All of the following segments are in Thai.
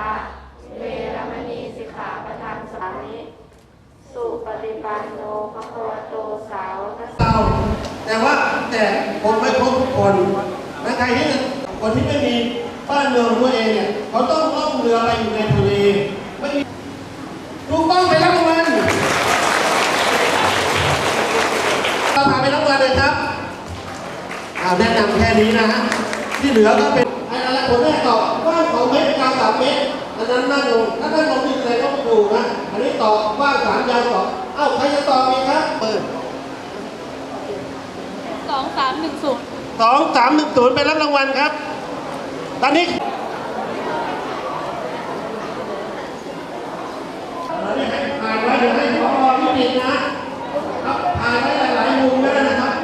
ะเวรมณีสิกขาประธานสามิสุปฏิปันโนภควโตสาวนัเราแต่ว่าแต่คนไม่ครบทุกคนนะใครที่คนที่ไม่มีบ้านเรือนขอตัวเองเนี่ยเขาต้องล่องเรืออะไรอยู่ในทะเลไม่มีถูกต้องไปรับรางวันเราพาไปรับรางวันเลยครับแนะนำแค่นี้นะะที่เหลือก็เป็นามเมตรอันนั้นนั่งลงถ้านั่งลงนี่อะไรก็ไม่ถูนะ อันนี้ตอบกว้างสามยาวสองเอ้าใครจะตอบอีครับเปิดสองสามหนึ่งศูนย์สองสามหนึ่งศูนย์ไปรับรางวัลครับ ตอนนี้เราได้ให้ผ่านไว้เดี๋ยวให้ขอพี่ติดนะครับผ่านไว้หลายๆมุมแล้นะครับ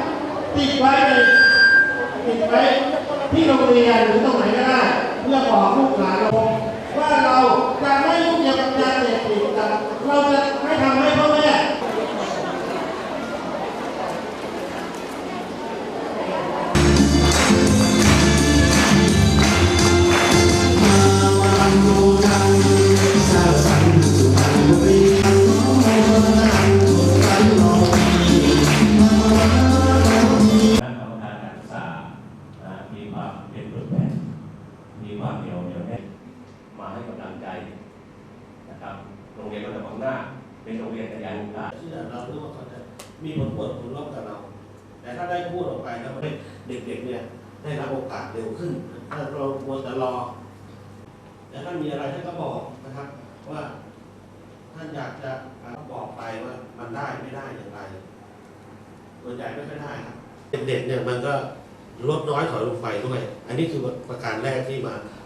ติดไว้เลยติดไว้ที่โรงเรียนหรือตรงไหนก็ได้ พื่อบอกลูกหลานเราว่าเราจะไม่ยุ่ มีความเหนียวเหนียวแน่นมาให้กำลังใจนะครับ โรงเรียนระดับหน้า เป็นโรงเรียนขยายโอกาสเชื่อเราหรือว่าเขาจะมีผลปวดผลลบกับเรา แต่ถ้าได้พูดออกไปแล้วมันเด็กๆเนี่ยได้รับโอกาสเร็วขึ้น ถ้าเราควรจะรอแต่ถ้ามีอะไรท่านก็บอกนะครับ ว่าท่านอยากจะบอกไปว่ามันได้ไม่ได้อย่างไรส่วนใหญ่ไม่ค่อยได้ครับ เด็กๆเนี่ยมันก็ ลดน้อยถอยลงไปด้วย อันนี้คือประการแรกที่มา